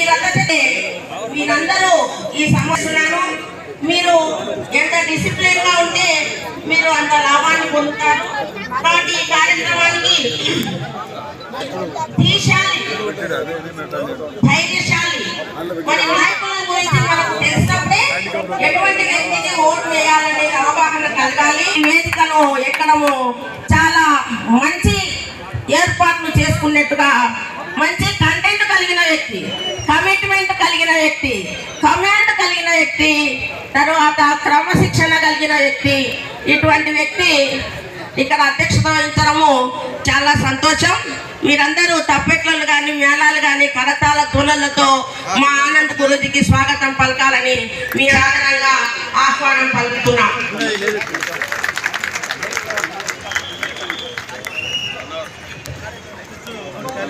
మీరందరికీ మీరందరూ ఈ సమస్యలను మీరు ఎంత డిసిప్లిన్గా ఉంటే మీరు అంత లాభాన్ని పొందుతారు. కాబట్టి ఈ కార్యక్రమానికి ధీశాలి ధైర్యశాలి. మరి నాయకుల గురించి మనకు తెలిసినప్పుడే ఎటువంటి వ్యక్తికి ఓటు వేయాలనే అవగాహన కలగాలి. వేదికను ఎక్కడము చాలా మంచి ఏర్పాట్లు చేసుకున్నట్టుగా మంచి కంటెంట్ కలిగిన వ్యక్తి వ్యక్తి కమాండ్ కలిగిన వ్యక్తి తర్వాత క్రమశిక్షణ కలిగిన వ్యక్తి. ఇటువంటి వ్యక్తి ఇక్కడ అధ్యక్షత వహించడము చాలా సంతోషం. మీరందరూ తప్పెట్లలు కానీ మేళాలు కానీ కరతాల తూలలతో మా ఆనంద్ గురుజీకి స్వాగతం పలకాలని మీ ఆధారంగా ఆహ్వానం పలుకుతున్నాం నెక్స్ట్ బయటి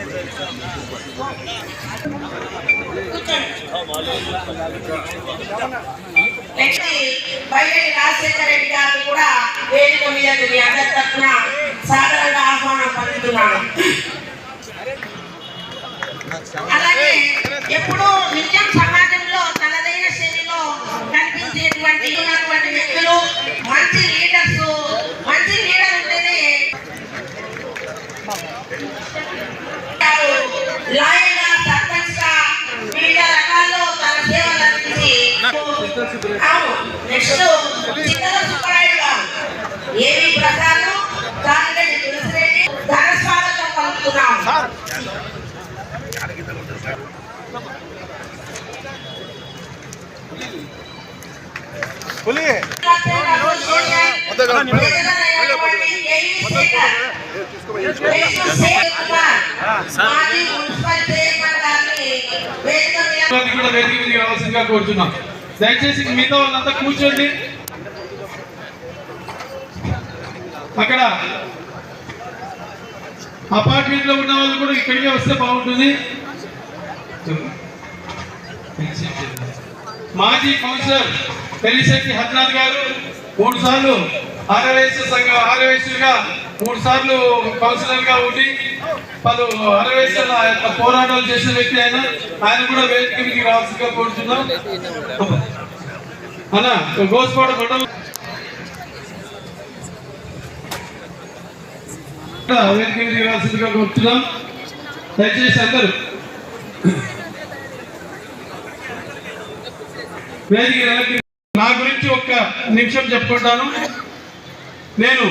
రాజశేఖర రెడ్డి గారు కూడా వేదిక మీద మీ అందరి తరఫున ఆహ్వానం పలుకుతున్నాను. అలాగే ఎప్పుడూ నిత్యం సమాజంలో తనదైన శైలిలో కనిపించేటువంటి ఉన్నటువంటి వ్యక్తులు మంచి లీడర్స్ మంచి లీడర్ ఉంటేనే లాయర్గా సర్పంచ్గా వివిధ రకాల్లో తన సేవలు అందించి అవును నెక్స్ట్ చిత్తల సుబ్బరాయుడు గారు ఏవి ప్రసాద్ కానిరెడ్డి తులసిరెడ్డి ధన స్వాగతం పలుకుతున్నాం పులి. రావాల్సిందిగా కోరుతున్నాం దయచేసి మిగతా వాళ్ళంతా కూర్చోండి అక్కడ అపార్ట్మెంట్లో ఉన్న వాళ్ళు కూడా ఇక్కడికే వస్తే బాగుంటుంది మాజీ కౌన్సిలర్ పెళ్ళిశెట్టి హరినాథ్ గారు మూడు సార్లు ఆర్యవైశ్య సంఘం ఆర్యవైశ్యులుగా మూడు సార్లు కౌన్సిలర్గా ఉండి పలు అరవైశ్యుల పోరాటాలు చేసిన వ్యక్తి ఆయన. ఆయన కూడా వేదిక మీదకి రావాల్సిందిగా కోరుతున్నాం అన్న గోస్పాడ మండలం వేదిక మీదకి రావాల్సిందిగా కోరుతున్నాం దయచేసి అందరూ వేదిక నా గురించి ఒక్క నిమిషం చెప్పుకుంటాను. నేను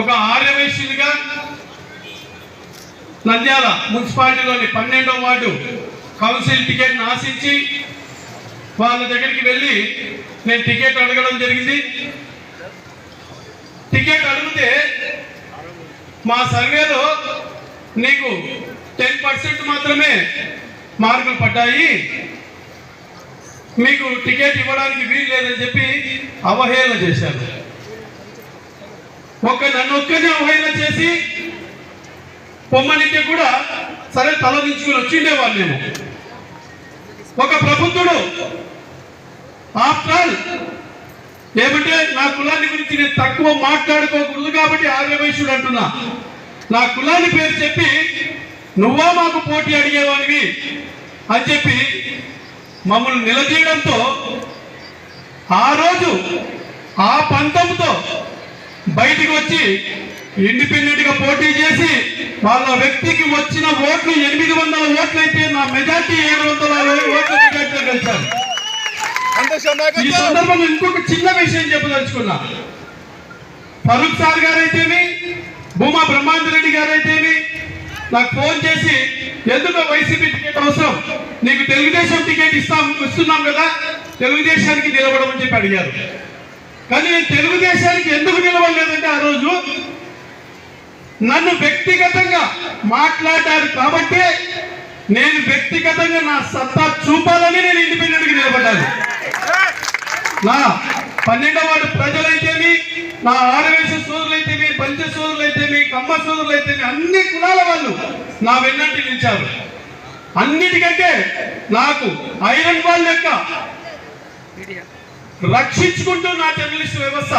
ఒక ఆర్యవేశ్యునిగా నంద్యాల మున్సిపాలిటీలోని పన్నెండవ వార్డు కౌన్సిల్ టికెట్ను ఆశించి వాళ్ళ దగ్గరికి వెళ్ళి నేను టికెట్ అడగడం జరిగింది. టికెట్ అడిగితే మా సర్వేలో నీకు టెన్ పర్సెంట్ మాత్రమే మార్కులు పడ్డాయి. మీకు టికెట్ ఇవ్వడానికి వీలు లేదని చెప్పి అవహేళన చేశారు. ఒక నన్ను ఒక్కనే అవహేళన చేసి పొమ్మనికే కూడా సరే తలదించుకుని వచ్చిండేవాళ్ళు మేము ఒక ప్రభుత్వుడు ఆఫ్టర్ ఆల్ ఏమంటే నా కులాన్ని గురించి నేను తక్కువ మాట్లాడుకోకూడదు కాబట్టి ఆర్యవైశ్యుడు అంటున్నా. నా కులాన్ని పేరు చెప్పి నువ్వా మాకు పోటీ అడిగేవాడివి అని చెప్పి మమ్మల్ని నిలదీయడంతో ఆ రోజు ఆ పంతంతో బయటికి వచ్చి ఇండిపెండెంట్గా పోటీ చేసి వాళ్ళ వ్యక్తికి వచ్చిన ఓట్లు ఎనిమిది వందల ఓట్లు అయితే నా మెజార్టీ ఏడు వందల ఓట్ల మెజార్టీలో గెలిచాను ఈ సందర్భంలో ఇంకొక చిన్న విషయం చెప్పదలుచుకున్నా. ఫరూక్ సార్ గారైతేమి భూమా బ్రహ్మాందరెడ్డి గారైతేమి నాకు ఫోన్ చేసి ఎందుకు వైసీపీ టికెట్ అవసరం? నీకు తెలుగుదేశం టికెట్ ఇస్తాం ఇస్తున్నాం కదా తెలుగుదేశానికి నిలబడమని చెప్పి అడిగారు. కానీ నేను తెలుగుదేశానికి ఎందుకు నిలవలేదంటే ఆ రోజు నన్ను వ్యక్తిగతంగా మాట్లాడారు కాబట్టే నేను వ్యక్తిగతంగా నా సత్తా చూపాలని నేను ఇండిపెండెంట్గా నిలబడ్డాను. నా పన్నెండవ వాడు ప్రజలైతేమి నా ఆరవేశ సోదరులైతేమి పంచ సోదరులైతేమి కమ్మ సోదరులైతేమి అన్ని కులాల వాళ్ళు నా వెన్నంటి నిలిచారు. అన్నిటికంటే నాకు ఐరన్ వాల్ లెక్క రక్షించుకుంటూ నా జర్నలిస్ట్ వ్యవస్థ.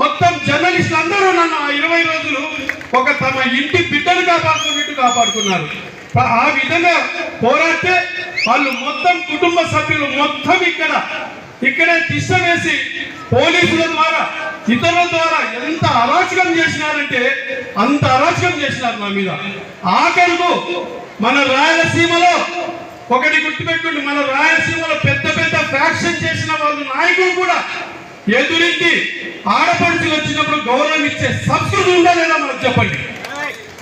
మొత్తం జర్నలిస్ట్ అందరూ నన్ను ఆ ఇరవై రోజులు ఒక తమ ఇంటి బిడ్డలు కాపాడుకున్నట్టు కాపాడుకున్నారు. ఆ విధంగా పోరాడితే వాళ్ళు మొత్తం కుటుంబ సభ్యులు మొత్తం ఇక్కడ ఇక్కడే తిష్ట వేసి పోలీసుల ద్వారా ఇతరుల ద్వారా ఎంత అరాచకం చేసినారంటే అంత అరాచకం చేసినారు నా మీద. ఆఖరుకు మన రాయలసీమలో ఒకటి గుర్తుపెట్టుకోండి మన రాయలసీమలో పెద్ద పెద్ద ఫ్యాక్షన్ చేసిన వాళ్ళు నాయకులు కూడా ఎదురింటి ఆడపడుచులు వచ్చినప్పుడు గౌరవం ఇచ్చే సంస్కృతి ఉందా లేదా మనకు చెప్పండి?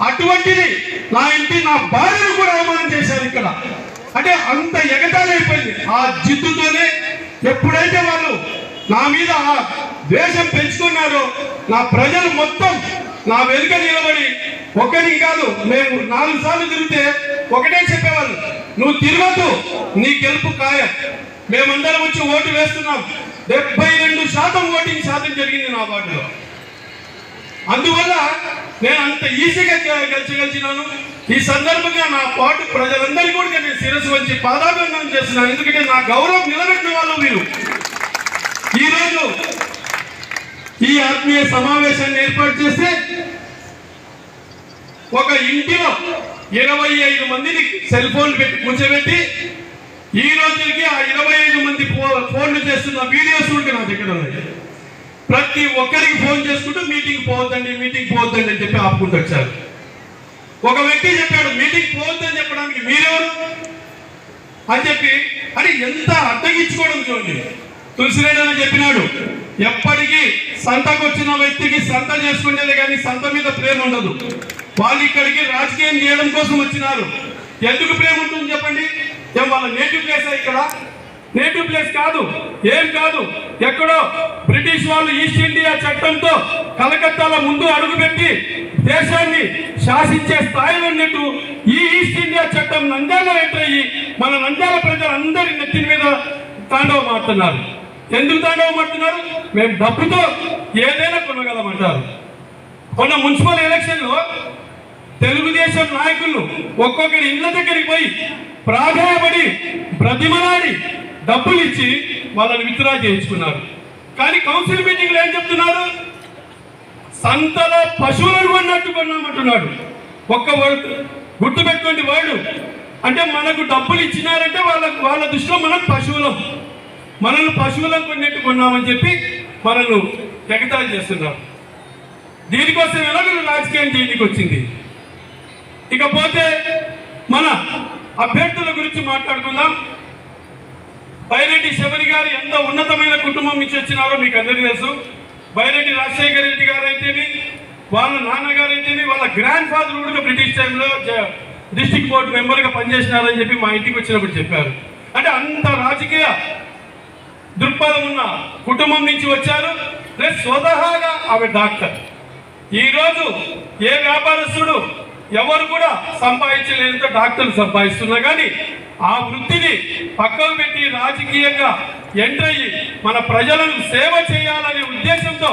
అటువంటిది నా ఇంటి నా భార్యను కూడా అవమానం చేశారు ఇక్కడ. అంటే అంత ఎగటాలైపోయింది ఆ జిద్దుతోనే ఎప్పుడైతే వాళ్ళు నా మీద ఆ ద్వేషం పెంచుకున్నారో నా ప్రజలు మొత్తం నా వెనుక నిలబడి ఒకరికి కాదు మేము నాలుగు సార్లు తిరిగితే ఒకటే చెప్పేవాళ్ళు. నువ్వు తిరగదు నీ గెలుపు ఖాయం. మేమందరం వచ్చి ఓటు వేస్తున్నాం. డెబ్బై రెండు శాతం ఓటింగ్ శాతం జరిగింది నా వార్డులో. అందువల్ల నేను అంత ఈజీగా గెలిచగలిచినాను. ఈ సందర్భంగా నా పాటు ప్రజలందరికీ కూడా నేను శిరస్సు వచ్చి పాదాభివందనం చేస్తున్నాను ఎందుకంటే నా గౌరవం నిలబెట్టిన వాళ్ళు మీరు ఈరోజు ఈ ఆత్మీయ సమావేశాన్ని ఏర్పాటు చేస్తే ఒక ఇంటిలో ఇరవై ఐదు మందిని సెల్ ఫోన్లు పెట్టి కూర్చోబెట్టి ఈ రోజుకి ఆ ఇరవై ఐదు మంది ఫోన్లు చేస్తున్న వీడియోస్ ఉంటే నా దగ్గర ఉన్నాయి. ప్రతి ఒక్కరికి ఫోన్ చేసుకుంటూ మీటింగ్ పోవద్దండి మీటింగ్ పోవద్దండి అని చెప్పి ఆపుకుంటూ వచ్చారు. ఒక వ్యక్తి చెప్పాడు మీటింగ్ పోవద్దని చెప్పడానికి మీరెవరు? అని చెప్పి అని ఎంత అడ్డగించుకోవడం చూడండి. తులసిరెడ్డి అని చెప్పినాడు ఎప్పటికీ సంతకు వచ్చిన వ్యక్తికి సంత చేసుకునేది కానీ సంత మీద ప్రేమ ఉండదు. వాళ్ళు ఇక్కడికి రాజకీయం చేయడం కోసం వచ్చినారు. ఎందుకు ప్రేమ ఉంటుంది చెప్పండి? ఏం వాళ్ళ నేటివ్ ప్లేస్ ఇక్కడ? నేటివ్ ప్లేస్ కాదు. ఏం కాదు. ఎక్కడో బ్రిటిష్ వాళ్ళు ఈస్ట్ ఇండియా చట్టంతో కలకత్తాలో ముందు అడుగుపెట్టి దేశాన్ని శాసించే స్థాయిలో ఉన్నట్టు ఈ ఈస్ట్ ఇండియా చట్టం నంద్యాల ఎంటర్ అయ్యి మన నంద్యాల ప్రజలందరి నెత్తిన మీద తాండవం ఆడుతున్నారు ఎందుకు తాండవం మేము డబ్బుతో ఏదైనా కొనగలమంటారు. మొన్న మున్సిపల్ ఎలక్షన్లో తెలుగుదేశం నాయకులు ఒక్కొక్కరి ఇళ్ళ దగ్గరికి పోయి ప్రాధాయపడి ప్రతిమలాడి డబ్బులు ఇచ్చి వాళ్ళని విత్డ్రా చేయించుకున్నారు. కానీ కౌన్సిల్ మీటింగ్లో ఏం చెప్తున్నారు? సంతలో పశువులను కొన్నట్టు కొన్నామంటున్నాడు. ఒక్క వర్డ్ గుర్తుపెట్టుకోండి వర్డ్ అంటే మనకు డబ్బులు ఇచ్చినారంటే వాళ్ళ వాళ్ళ దృష్టిలో మనం పశువులం. మనల్ని పశువులను కొన్నట్టు కొన్నామని చెప్పి మనల్ని ఎగతాళి చేస్తున్నారు. దీనికోసం ఎలా రాజకీయం చేయడానికి వచ్చింది. ఇకపోతే మన అభ్యర్థుల గురించి మాట్లాడుకుందాం. బైరెడ్డి శబరి గారు ఎంత ఉన్నతమైన కుటుంబం నుంచి వచ్చినారో మీకు అందరికీ తెలుసు. బైరెడ్డి రాజశేఖర రెడ్డి గారు అయితేనే వాళ్ళ నాన్నగారు అయితేనే వాళ్ళ గ్రాండ్ ఫాదర్ కూడా బ్రిటిష్ టైంలో డిస్టిక్ బోర్డు మెంబర్గా పనిచేసినారని చెప్పి మా ఇంటికి వచ్చినప్పుడు చెప్పారు. అంటే అంత రాజకీయ దృక్పథం ఉన్న కుటుంబం నుంచి వచ్చారు. ప్లస్ స్వతహాగా ఆమె డాక్టర్. ఈరోజు ఏ వ్యాపారస్తుడు ఎవరు కూడా సంపాదించలేనంత డాక్టర్లు సంపాదిస్తున్నా కానీ ఆ వృత్తిని పక్కకు పెట్టి రాజకీయంగా ఎంటర్ అయ్యి మన ప్రజలను సేవ చేయాలనే ఉద్దేశంతో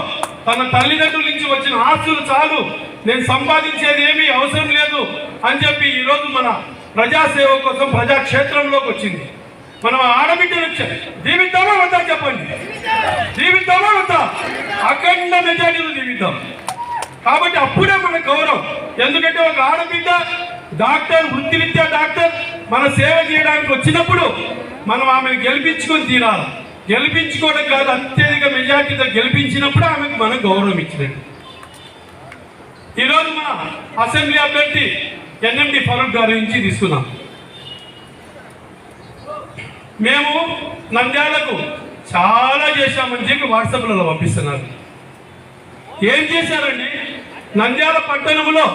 తన తల్లిదండ్రుల నుంచి వచ్చిన ఆస్తులు చాలు. నేను సంపాదించేది ఏమీ అవసరం లేదు అని చెప్పి ఈరోజు మన ప్రజాసేవ కోసం ప్రజాక్షేత్రంలోకి వచ్చింది. మనం ఆడబిడ్డలు వచ్చాయి జీవిద్దామా వద్దా చెప్పండి. జీవిద్దామా వద్దా అఖండ మెజార్టీలో జీవిద్దాం కాబట్టి అప్పుడే మన గౌరవం. ఎందుకంటే ఒక ఆడబిడ్డ డాక్టర్ వృత్తిరీత్యా డాక్టర్ మన సేవ చేయడానికి వచ్చినప్పుడు మనం ఆమెను గెలిపించుకొని తీరాలి. గెలిపించుకోవడం కాదు అత్యధిక మెజార్టీతో గెలిపించినప్పుడు ఆమెకు మనం గౌరవం ఇచ్చినట్టు. ఈరోజు మన అసెంబ్లీ అభ్యర్థి ఎన్ఎండి ఫరూక్ గారి నుంచి తీసుకున్నాం. మేము నంద్యాలకు చాలా చేశామని చెప్పి వాట్సాప్లలో పంపిస్తున్నారు. ఏం చేశారండి? నంద్యాల పట్టణంలో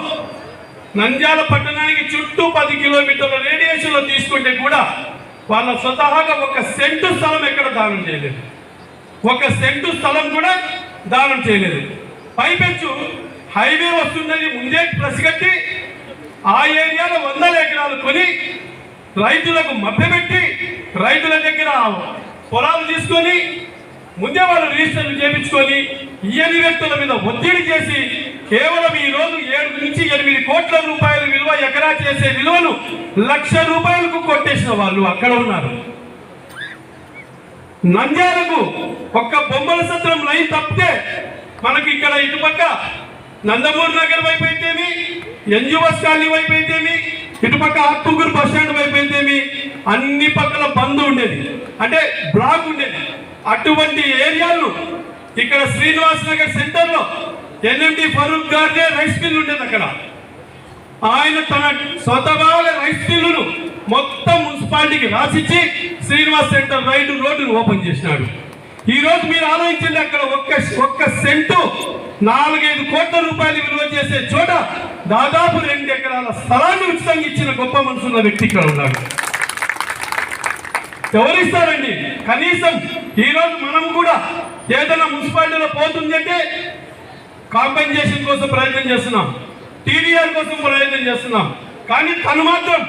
నంద్యాల పట్టణానికి చుట్టూ పది కిలోమీటర్ల రేడియేషన్లో తీసుకుంటే కూడా వాళ్ళ స్వతహాగా ఒక సెంటు స్థలం ఎక్కడ దానం చేయలేదు. ఒక సెంటు స్థలం కూడా దానం చేయలేదు. పైపెచ్చు హైవే వస్తుందని ముందే ప్రసిగట్టి ఆ ఏరియాలో వందల ఎకరాలు కొని రైతులకు మభ్యపెట్టి రైతుల దగ్గర పొలాలు తీసుకొని ముందే వాళ్ళు రిజిస్టర్లు చేపించుకొని ఇయ్యని వ్యక్తుల మీద ఒత్తిడి చేసి కేవలం ఈ రోజు ఏడు నుంచి ఎనిమిది కోట్ల రూపాయల విలువ ఎకరా చేసే విలువను లక్ష రూపాయలకు కొట్టేసిన వాళ్ళు అక్కడ ఉన్నారు. నంద్యాలకు ఒక్క బొమ్మల సత్రం లైన్ తప్పితే మనకి ఇక్కడ ఇటుపక్క నందమూరి నగర్ వైపు అయితేమి ఎన్జిఓస్ కాలనీ వైపు అయితేమి ఇటుపక్క ఆత్మకూరు బస్ స్టాండ్ వైపు అయితేమి అన్ని పక్కల ఉండేది. అంటే బ్లాక్ ఉండేది. అటువంటి ఏరియాలు ఇక్కడ శ్రీనివాస్ నగర్ సెంటర్లో ఎన్ఎండి ఫరూక్ గారిదే రైస్ మిల్ ఉండేది అక్కడ. ఆయన తన స్వతభావాల రైస్ మిల్లును మొత్తం మున్సిపాలిటీకి రాసిచ్చి శ్రీనివాస్ సెంటర్ రైడ్ రోడ్డును ఓపెన్ చేసినాడు. ఈ రోజు మీరు ఆలోచించండి అక్కడ ఒక్క ఒక్క సెంటు నాలుగైదు కోట్ల రూపాయలు విలువ చేసే చోట దాదాపు రెండు ఎకరాల స్థలాన్ని ఉచితంగా ఇచ్చిన గొప్ప మనసున్న వ్యక్తి ఇక్కడ ఉన్నాడు. ఎవరిస్తారండి? కనీసం ఈ రోజు మనం కూడా ఏదైనా మున్సిపాలిటీలో పోతుందంటే కాంపెన్సేషన్ కోసం ప్రయత్నం చేస్తున్నాం. టీడీఆర్ కోసం ప్రయత్నం చేస్తున్నాం. కానీ తను మాత్రం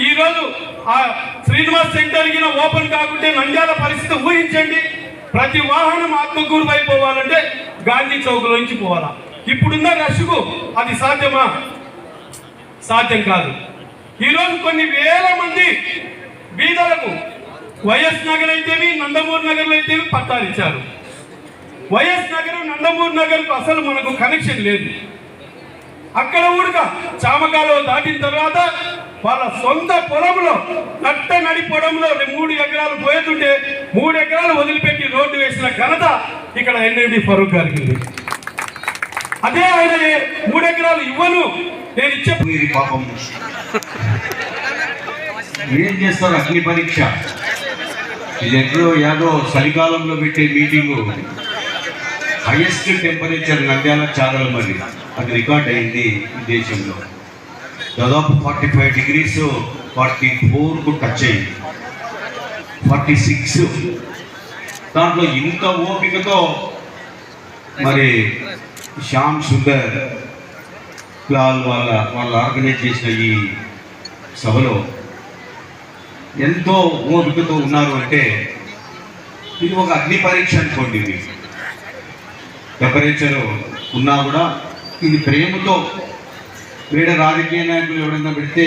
ఈ రోజు ఆ శ్రీనివాస్ సెంటర్ ఓపెన్ కాకుంటే నంద్యాల పరిస్థితి ఊహించండి. ప్రతి వాహనం ఆత్మకూరు వైపు పోవాలంటే గాంధీ చౌక్ నుంచి పోవాలా. ఇప్పుడున్న రష్కు అది సాధ్యమా? సాధ్యం కాదు. ఈరోజు కొన్ని వేల మంది బీదలకు వైఎస్ నగర్ అయితేవి నందమూరు నగర్లో అయితేవి పట్టాలు ఇచ్చారు వైఎస్ నగర్ నందమూరు నగర్కు అసలు మనకు కనెక్షన్ లేదు. అక్కడ ఊరుగా చామకాలు దాటిన తర్వాత వాళ్ళ సొంత పొలంలో నట్ట నడి పొలంలో మూడు ఎకరాలు పోయేతుంటే మూడు ఎకరాలు వదిలిపెట్టి రోడ్డు వేసిన ఘనత ఇక్కడ ఎన్ఎండి ఫరూక్ గారికి అదే ఆయన మూడు ఎకరాలు ఇవ్వను నేను ఇచ్చే పాపం. ఏం చేస్తారు అగ్ని పరీక్ష? ఇది ఎక్కడో ఏదో చలికాలంలో పెట్టే మీటింగు. హైయెస్ట్ టెంపరేచర్ నంద్యాల చారల మరి. అది రికార్డ్ అయింది ఈ దేశంలో. దాదాపు ఫార్టీ ఫైవ్ డిగ్రీస్ ఫార్టీ ఫోర్కు టచ్ అయింది ఫార్టీ సిక్స్ దాంట్లో ఇంత ఓపికతో మరి శ్యామ్ సుందర్ లాల్ వాళ్ళ వాళ్ళు ఆర్గనైజ్ చేసిన ఈ సభలో ఎంతో ఓపికతో ఉన్నారు అంటే ఇది ఒక అగ్ని పరీక్ష అనుకోండి ఇది. టెంపరేచర్ ఉన్నా కూడా ఇది ప్రేమతో వేరే రాజకీయ నాయకులు ఎవరైనా పెడితే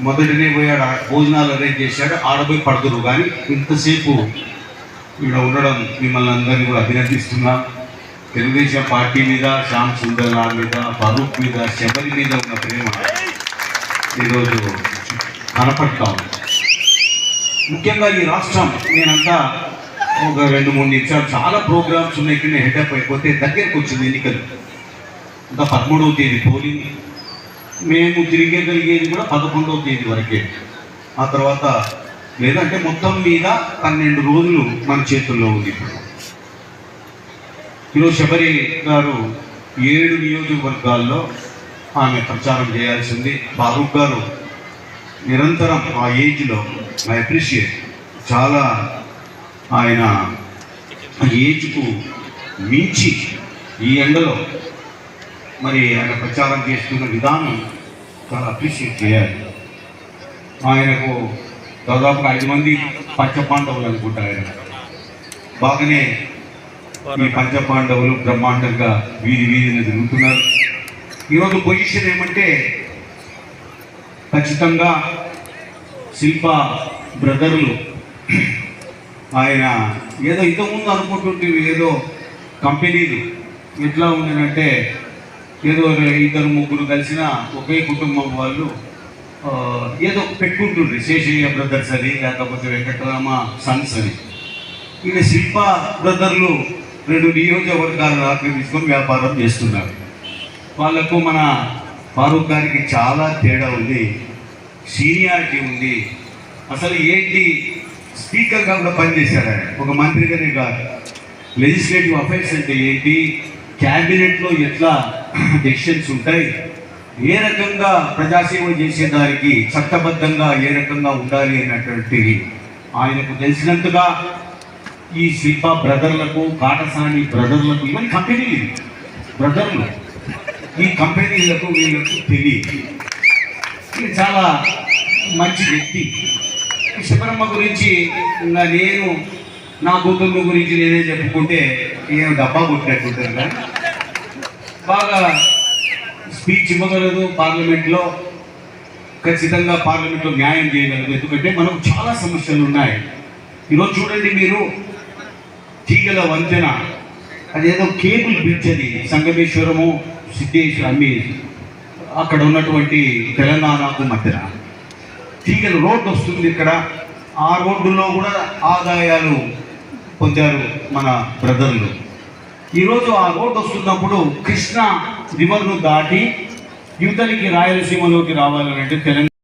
మొదటినే పోయాడు భోజనాలు అరేంజ్ చేశాడు ఆడపోయి పడుతురు కానీ ఇంతసేపు ఇక్కడ ఉండడం మిమ్మల్ని అందరినీ కూడా అభినందిస్తున్నా. తెలుగుదేశం పార్టీ మీద శ్యామ్ సుందర్ లాల్ మీద ఫరూక్ మీద శబరి మీద ఉన్న ప్రేమ ఈరోజు కనపడతా ముఖ్యంగా ఈ రాష్ట్రం నేనంతా ఒక రెండు మూడు నిమిషాలు చాలా ప్రోగ్రామ్స్ ఉన్నాయి ఇక్కడ హెడప్ అయిపోతే దగ్గరకు వచ్చింది ఎన్నికలు. ఇంకా పదమూడవ తేదీ పోలింగ్. మేము తిరిగేగలిగేది కూడా పదకొండవ తేదీ వరకే. ఆ తర్వాత లేదంటే మొత్తం మీద పన్నెండు రోజులు మన చేతుల్లో ఉంది ఇప్పుడు. ఈరోజు శబరి గారు ఏడు నియోజకవర్గాల్లో ఆమె ప్రచారం చేయాల్సింది. ఫారూక్ గారు నిరంతరం ఆ ఏజ్లో ఐ అప్రిషియేట్ చాలా ఆయన ఏజ్కు మించి ఈ ఎండలో మరి ఆయన ప్రచారం చేస్తున్న విధానం చాలా అప్రిషియేట్ చేయాలి. ఆయనకు దాదాపు ఐదు మంది పంచపాండవులు అనుకుంటారు ఆయన. బాగానే ఈ పంచపాండవులు బ్రహ్మాండంగా వీధి వీధిని తిరుగుతున్నారు. ఈరోజు పొజిషన్ ఏమంటే ఖచ్చితంగా శిల్ప బ్రదర్లు ఆయన ఏదో ఇంతకుముందు అనుకుంటుంటే ఏదో కంపెనీలు ఎట్లా ఉందనంటే ఏదో ఇద్దరు ముగ్గురు కలిసిన ఒకే కుటుంబం వాళ్ళు ఏదో పెట్టుకుంటుండ్రు శేషయ్య బ్రదర్స్ అని లేకపోతే వెంకటరామ సన్స్ అని. ఇక శిల్ప బ్రదర్లు రెండు నియోజకవర్గాలు ఆక్రమించుకొని వ్యాపారం చేస్తున్నారు. వాళ్ళకు మన ఫారూక్ గారికి చాలా తేడా ఉంది. సీనియారిటీ ఉంది. అసలు ఏంటి? స్పీకర్గా కూడా పనిచేశాడు ఆయన. ఒక మంత్రిగానే కాదు. లెజిస్లేటివ్ అఫైర్స్ అంటే ఏంటి? క్యాబినెట్లో ఎట్లా డెసిషన్స్ ఉంటాయి? ఏ రకంగా ప్రజాసేవ చేసేదానికి చట్టబద్ధంగా ఏ రకంగా ఉండాలి అన్నటువంటి ఆయనకు తెలిసినంతగా ఈ శిల్ప బ్రదర్లకు కాటసాని బ్రదర్లకు ఇవన్నీ కంపెనీలు బ్రదర్లు. ఈ కంపెనీలకు వీళ్ళకు తెలియదు. చాలా మంచి వ్యక్తి. శివరమ్మ గురించి ఇంకా నేను నా కూతురు గురించి నేనే చెప్పుకుంటే నేను డబ్బా కొట్టినట్టుంటాను కానీ బాగా స్పీచ్ ఇవ్వగలదు పార్లమెంట్లో ఖచ్చితంగా పార్లమెంట్లో న్యాయం చేయగలదు. ఎందుకంటే మనకు చాలా సమస్యలు ఉన్నాయి. ఈరోజు చూడండి మీరు తీగల వంతెన అదేదో కేబుల్ బ్రిడ్జ్ అది. సంగమేశ్వరము సిద్ధేశ్వర అమ్మి అక్కడ ఉన్నటువంటి తెలంగాణకు మధ్యన. తీగల రోడ్డు వస్తుంది ఇక్కడ. ఆ రోడ్డులో కూడా ఆదాయాలు పొందారు మన బ్రదర్లు. ఈరోజు ఆ రోడ్డు వస్తున్నప్పుడు కృష్ణా రివర్ను దాటి యువతలకి రాయలసీమలోకి రావాలని అంటే తెలంగాణ